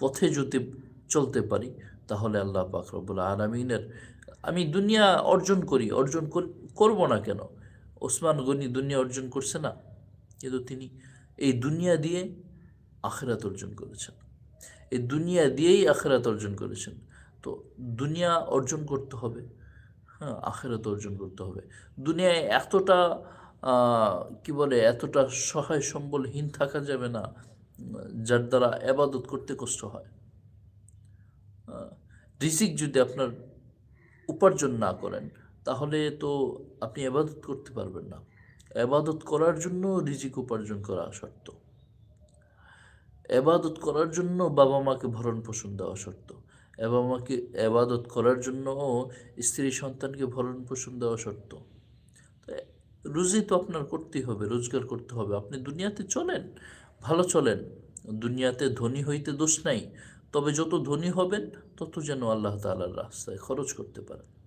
পথে যদি চলতে পারি, তাহলে আল্লাহ পাক রব্বুল আলমিনের, আমি দুনিয়া অর্জন করি, অর্জন কর- করব না কেন? ওসমান গনি দুনিয়া অর্জন করছে না, কিন্তু তিনি এই দুনিয়া দিয়ে আখেরাত অর্জন করেছেন। এই দুনিয়া দিয়েই আখেরাত অর্জন করেছেন। তো দুনিয়া অর্জন করতে হবে হ্যাঁ আখেরাত অর্জন করতে হবে। দুনিয়ায় এতটা কি বলে, এতটা সহায় সম্বলহীন থাকা যাবে না যার দ্বারা আবাদত করতে কষ্ট হয়। রিজিক যদি আপনার উপার্জন না করেন, তাহলে তো আপনি আবাদত করতে পারবেন না। আবাদত করার জন্য রিজিক উপার্জন করা শর্ত। এবাদত করার জন্য বাবা মাকে ভরণ পোষণ দেওয়া শর্ত। বাবা মাকে এবাদত করার জন্য স্ত্রী সন্তানকে ভরণ পোষণ দেওয়া শর্ত। রুজি তো আপনার করতেই হবে, রোজগার করতে হবে। আপনি দুনিয়াতে চলেন, ভালো চলেন। দুনিয়াতে ধনী হইতে দোষ নাই, তবে যত ধনী হবেন, তত যেন আল্লাহ তালার রাস্তায় খরচ করতে পারেন।